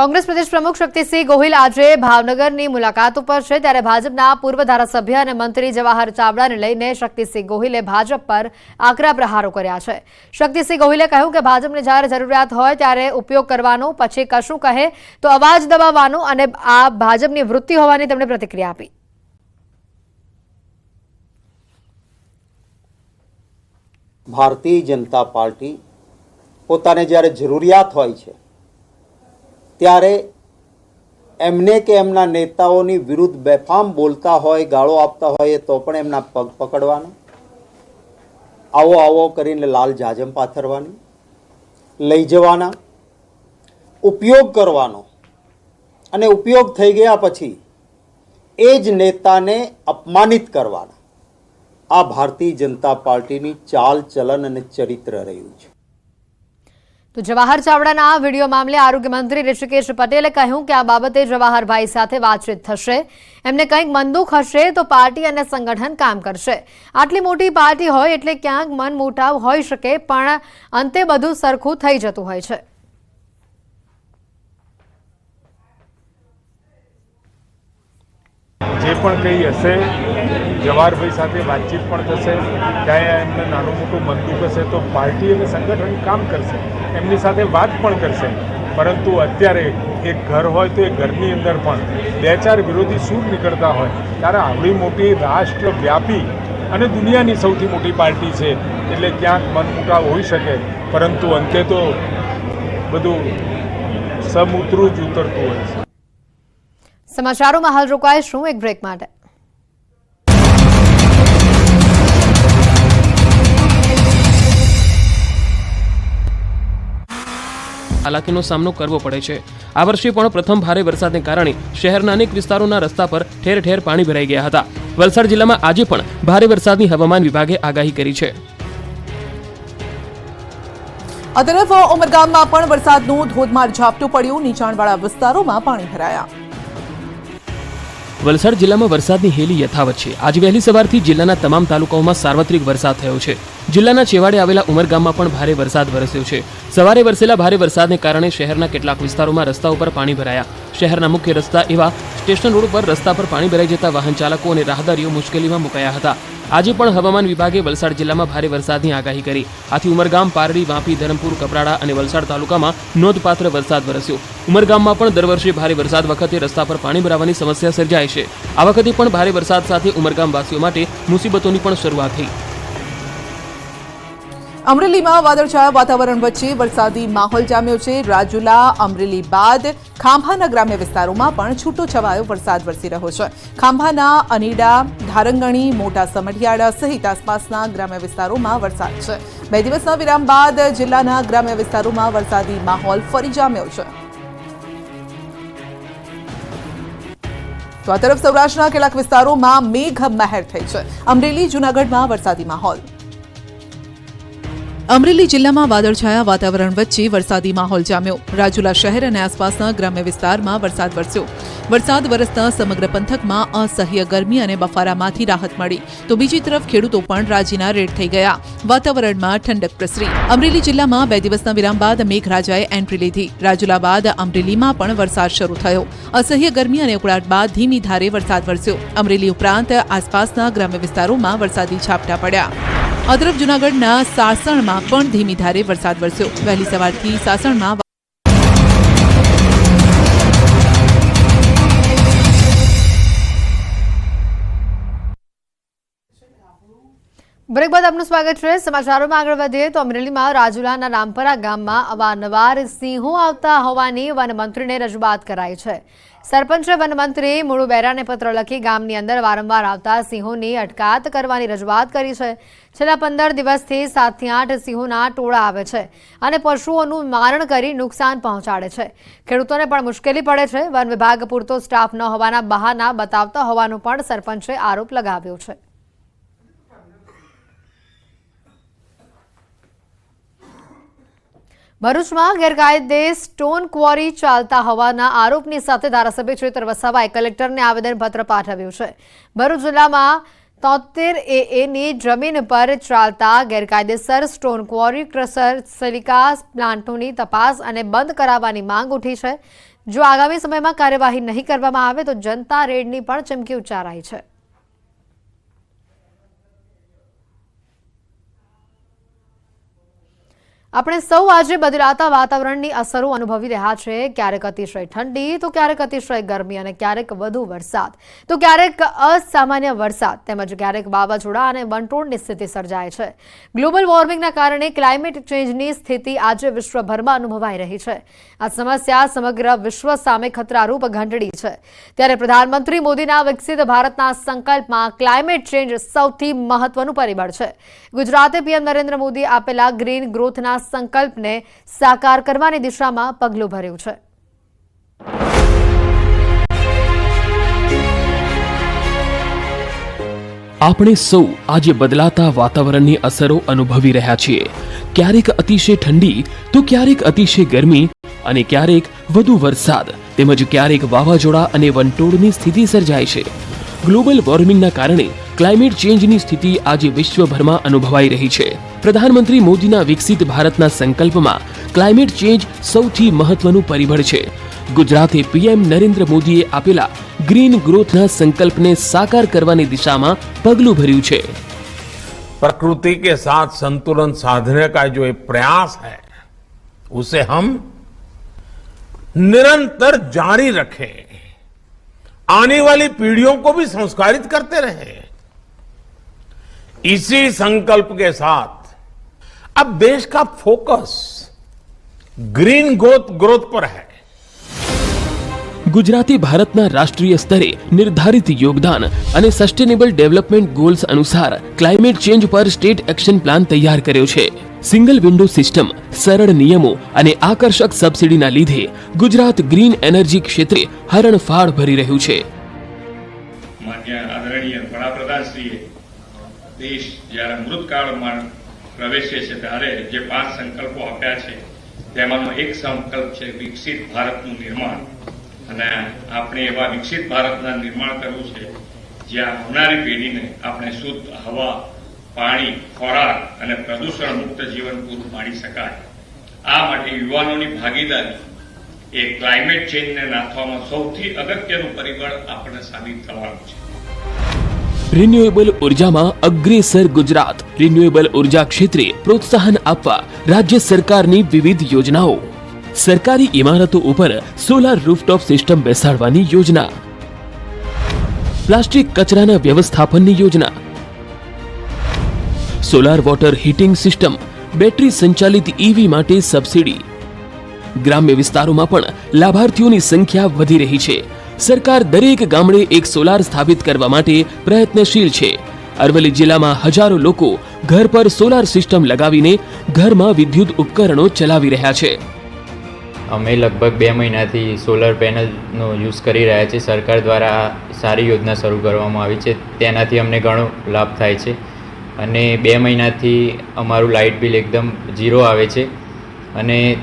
કોંગ્રેસ પ્રદેશ પ્રમુખ શક્તિસિંહ ગોહિલ આજે ભાવનગરની મુલાકાત ઉપર છે. ત્યારે ભાજપના પૂર્વ ધારાસભ્ય અને મંત્રી જવાહર ચાવડાને લઈને શક્તિસિંહ ગોહિલે ભાજપ પર આકરા પ્રહારો કર્યા છે. શક્તિસિંહ ગોહિલે કહ્યું કે ભાજપને જ્યારે જરૂરિયાત હોય ત્યારે ઉપયોગ કરવાનો, પછી કશું કહે તો અવાજ દબાવવાનો અને આ ભાજપની વૃત્તિ હોવાની તેમણે પ્રતિક્રિયા આપી. ભારતીય જનતા પાર્ટી પોતાને જ્યારે જરૂરિયાત હોય છે ત્યારે એમને કે એમના નેતાઓની વિરુદ્ધ બેફામ બોલતા હોય, ગાળો આપતા હોય તો પણ એમના પગ પકડવાના. આવો આવો કરીને લાલ જાજમ પાથરવાની. લઈ જવાના. ઉપયોગ કરવાનો. અને ઉપયોગ થઈ ગયા પછી એ જ નેતાને અપમાનિત કરવાના. આ ભારતીય જનતા પાર્ટીની ચાલ ચલન અને ચરિત્ર રહ્યું છે. તો જવાહર ચાવડાના આ વીડિયો મામલે આરોગ્ય મંત્રી ઋષિકેશ પટેલે કહ્યું કે આ બાબતે જવાહરભાઈ સાથે વાતચીત થશે. એમને કંઈક મનદુખ હશે તો પાર્ટી અને સંગઠન કામ કરશે. આટલી મોટી પાર્ટી હોય એટલે ક્યાંક મન મોટાવ હોઈ શકે, પણ અંતે બધું સરખું થઈ જતું હોય છે. જે પણ કંઈ હશે જવાહરભાઈ સાથે વાતચીત પણ થશે. ક્યાંય એમને નાનું મોટું મનદુખ હશે તો પાર્ટી અને સંગઠન કામ કરશે. એમની સાથે વાત પણ કરશે. પરંતુ અત્યારે એક ઘર હોય તો એ ઘરની અંદર પણ બે ચાર વિરોધી સૂર નીકળતા હોય. ત્યારે આવડી મોટી રાષ્ટ્રવ્યાપી અને દુનિયાની સૌથી મોટી પાર્ટી છે. એટલે ક્યાંક મનમુટાવ હોઈ શકે. પરંતુ અંતે તો બધું સમુતરું જ ઉતરતું હોય છે. સમાચારોમાં હાલ રોકાઈશું એક બ્રેક માટે. હાલાકીનો સામનો કરવો પડે છે. આ વર્ષે પણ પ્રથમ ભારે વરસાદને કારણે શહેરના અનેક વિસ્તારોના રસ્તા પર ઠેર ઠેર પાણી ભરાઈ ગયા હતા. વલસાડ જિલ્લામાં આજે પણ ભારે વરસાદની હવામાન વિભાગે આગાહી કરી છે. આ તરફ ઉમરગામમાં પણ વરસાદનું ધોધમાર ઝાપટું પડ્યું. નીચાણવાળા વિસ્તારોમાં પાણી ભરાયા. વલસાડ જિલ્લામાં વરસાદની હેલી યથાવત છે. આજે વહેલી સવારથી જિલ્લાના તમામ તાલુકાઓમાં સાર્વત્રિક વરસાદ થયો છે. જિલ્લાના છેવાડે આવેલા ઉમરગામમાં પણ ભારે વરસાદ વરસ્યો છે. સવારે વરસેલા ભારે વરસાદને કારણે શહેરના કેટલાક વિસ્તારોમાં રસ્તા ઉપર પાણી ભરાયા. શહેરના મુખ્ય રસ્તા એવા સ્ટેશન રોડ પર રસ્તા પર પાણી ભરાઈ જતા વાહન ચાલકો અને રાહદારીઓ મુશ્કેલીમાં મુકાયા હતા. આજે પણ હવામાન વિભાગે વલસાડ જિલ્લામાં ભારે વરસાદની આગાહી કરી. આથી ઉમરગામ પારડી, વાપી, ધરમપુર, કપરાડા અને વલસાડ તાલુકામાં નોંધપાત્ર વરસાદ વરસ્યો. ઉમરગામમાં પણ દર વર્ષે ભારે વરસાદ વખતે રસ્તા પર પાણી ભરાવાની સમસ્યા સર્જાય છે. આ વખતે પણ ભારે વરસાદ સાથે ઉમરગામ વાસીઓ માટે મુસીબતોની પણ શરૂઆત થઈ. અમરેલીમાં વાદળછાયા વાતાવરણ વચ્ચે વરસાદી માહોલ જામ્યો છે. રાજુલા, અમરેલી બાદ ખાંભાના ગ્રામ્ય વિસ્તારોમાં પણ છૂટો છવાયો વરસાદ વરસી રહ્યો છે. ખાંભાના અનીડા, ધારંગણી, મોટા સમઢિયાળા સહિત આસપાસના ગ્રામ્ય વિસ્તારોમાં વરસાદ છે. બે દિવસના વિરામ બાદ જિલ્લાના ગ્રામ્ય વિસ્તારોમાં વરસાદી માહોલ ફરી જામ્યો છે. તો આ તરફ સૌરાષ્ટ્રના કેટલાક વિસ્તારોમાં મેઘ મહેર થઈ છે. અમરેલી, જૂનાગઢમાં વરસાદી માહોલ. અમરેલી જિલ્લામાં વાદળછાયા વાતાવરણ વચ્ચે વરસાદી માહોલ જામ્યો. રાજુલા શહેર અને આસપાસના ગ્રામ્ય વિસ્તારમાં વરસાદ વરસ્યો. વરસાદ વરસતા સમગ્ર પંથકમાં અસહ્ય ગરમી અને બફારામાંથી રાહત મળી. તો બીજી તરફ ખેડૂતો પણ રાજીના રેડ થઈ ગયા. વાતાવરણમાં ઠંડક પ્રસરી. અમરેલી જિલ્લામાં બે દિવસના વિરામ બાદ મેઘરાજાએ એન્ટ્રી લીધી. રાજુલા બાદ અમરેલીમાં પણ વરસાદ શરૂ થયો. અસહ્ય ગરમી અને ઉકળાટ બાદ ધીમી ધારે વરસાદ વરસ્યો. અમરેલી ઉપરાંત આસપાસના ગ્રામ્ય વિસ્તારોમાં વરસાદી છાપટા પડ્યા. આ તરફ જૂનાગઢના સાસણમાં પણ ધીમી ધારે વરસાદ વરસ્યો. વહેલી સવારથી સાસણમાં બ્રેક બાદ આપનું સ્વાગત છે. સમાચારોમાં આગળ વધીએ તો અમરેલીમાં રાજુલાના રામપરા ગામમાં અવારનવાર સિંહો આવતા હોવાની વનમંત્રીને રજૂઆત કરાઈ છે. સરપંચે વનમંત્રી મૂળુ બેરાને પત્ર લખી ગામની અંદર વારંવાર આવતા સિંહોની અટકાત કરવાની રજૂઆત કરી છે. છેલ્લા પંદર દિવસથી સાતથી આઠ સિંહોના ટોળા આવે છે અને પશુઓનું મારણ કરી નુકસાન પહોંચાડે છે. ખેડૂતોને પણ મુશ્કેલી પડે છે. વન વિભાગ પૂરતો સ્ટાફ ન હોવાના બહાના બતાવતા હોવાનો પણ સરપંચે આરોપ લગાવ્યો છે. ભરૂચમાં ગેરકાયદે સ્ટોન ક્વોરી ચાલતા હોવાના આરોપની સાથે ધારાસભ્ય ચેતર વસાવાએ કલેક્ટરને આવેદનપત્ર પાઠવ્યું છે. ભરૂચ જિલ્લામાં તોતેર એની જમીન પર ચાલતા ગેરકાયદેસર સ્ટોન ક્વોરી ક્રસર સિલિકા પ્લાન્ટોની તપાસ અને બંધ કરાવવાની માંગ ઉઠી છે. જો આગામી સમયમાં કાર્યવાહી નહીં કરવામાં આવે તો જનતા રેડની પણ ચમકી ઉચ્ચારાઈ છે. આપણે સૌ આજે બદલાતા વાતાવરણની અસરો અનુભવી રહ્યા છે. ક્યારેક અતિશય ઠંડી, તો ક્યારેક અતિશય ગરમી અને ક્યારેક વધુ વરસાદ. તો ક્યારેક અસામાન્ય વરસાદ તેમજ ક્યારેક વાવાઝોડા અને વંટોળની સ્થિતિ સર્જાય છે. ગ્લોબલ વોર્મિંગના કારણે ક્લાઇમેટ ચેન્જની સ્થિતિ આજે વિશ્વભરમાં અનુભવાઈ રહી છે. આ સમસ્યા સમગ્ર વિશ્વ સામે ખતરારૂપ ઘંટડી છે. ત્યારે પ્રધાનમંત્રી મોદીના વિકસિત ભારતના સંકલ્પમાં ક્લાઇમેટ ચેન્જ સૌથી મહત્વનું પરિબળ છે. ગુજરાતે પીએમ નરેન્દ્ર મોદી આપેલા ગ્રીન ગ્રોથના સંકલ્પને સાકાર કરવાની દિશામાં પગલું ભર્યું છે. આપણે સૌ આજે બદલાતા વાતાવરણની અસરો અનુભવી રહ્યા છીએ. ક્યારેક અતિશય ઠંડી, તો ક્યારેક અતિશય ગરમી અને ક્યારેક વધુ વરસાદ તેમજ ક્યારેક વાવાઝોડા અને વંટોળની સ્થિતિ સર્જાય છે. ગ્લોબલ વોર્મિંગના કારણે ક્લાઇમેટ ચેન્જની સ્થિતિ આજે વિશ્વભરમાં અનુભવાઈ રહી છે. પ્રધાનમંત્રી મોદીના વિકસિત ભારતના સંકલ્પમાં ક્લાઇમેટ ચેન્જ સૌથી મહત્વનું પરિબળ છે ગુજરાતે પીએમ નરેન્દ્ર મોદીએ આપેલા ગ્રીન ગ્રોથના સંકલ્પને સાકાર કરવાની દિશામાં પગલું ભર્યું છે प्रकृति के साथ संतुलन साधने का जो एक प्रयास है उसे हम निरंतर जारी रखें आने वाली पीढ़ियों को भी संस्कारित करते रहे इसी संकल्प के साथ अब देश का फोकस ग्रीन ग्रोथ ग्रोथ पर है ગુજરાતે ભારતના રાષ્ટ્રીય સ્તરે નિર્ધારિત યોગદાન અને સસ્ટેનેબલ ડેવલપમેન્ટ ગોલ્સ અનુસાર ક્લાઇમેટ ચેન્જ પર સ્ટેટ એક્શન પ્લાન તૈયાર કર્યો છે સિંગલ વિન્ડો સિસ્ટમ સરળ નિયમો અને આકર્ષક સબસિડીના લીધે ગુજરાત ગ્રીન એનર્જી ક્ષેત્રે હરણફાળ ભરી રહ્યું છે માન્ય આદરણીય વડાપ્રધાનશ્રીએ દેશ જ્યારે અમૃતકાળમાં પ્રવેશે છે ત્યારે જે પાંચ સંકલ્પો આપ્યા છે, તેમાંનો એક સંકલ્પ છે વિકસિત ભારતનું નિર્માણ. અને આપણે એવા વિકસિત ભારતના નિર્માણ કરવું છે, જ્યાં આવનારી પેઢીને આપણે શુદ્ધ હવા, પાણી, ખોરાક અને પ્રદૂષણ મુક્ત જીવન પૂરું પાડી શકાય. આ માટે યુવાનોની ભાગીદારી એ ક્લાઇમેટ ચેન્જને નાથવામાં સૌથી અગત્યનું પરિબળ આપણને સાબિત થવાનું છે. રિન્યુએબલ ઉર્જામાં અગ્રેસર ગુજરાત રિન્યુએબલ ઊર્જા ક્ષેત્રે પ્રોત્સાહન આપવા રાજ્ય સરકારની વિવિધ યોજનાઓ સરકારી ઇમારતો ઉપર સોલાર રૂફટોપ સિસ્ટમ બેસાડવાની યોજના પ્લાસ્ટિક કચરાના વ્યવસ્થાપનની યોજના solar water heating system battery સંચાલિત ઈવી માટે સબસિડી ગ્રામ્ય વિસ્તારોમાં પણ લાભાર્થીઓની સંખ્યા વધી રહી છે સરકાર દરેક ગામડે એક સોલાર સ્થાપિત કરવા માટે પ્રયત્નશીલ છે. અરવલ્લી જિલ્લામાં હજારો લોકો ઘર પર સોલાર સિસ્ટમ લગાવીને ઘરમાં વિદ્યુત ઉપકરણો ચલાવી રહ્યા છે. અમે લગભગ બે મહિનાથી સોલર પેનલનો યુઝ કરી રહ્યા છીએ. સરકાર દ્વારા સારી યોજના શરૂ કરવામાં આવી છે. તેનાથી અમને ઘણો લાભ થાય છે. અને બે મહિનાથી અમારું લાઇટ બિલ એકદમ ઝીરો આવે છે. અને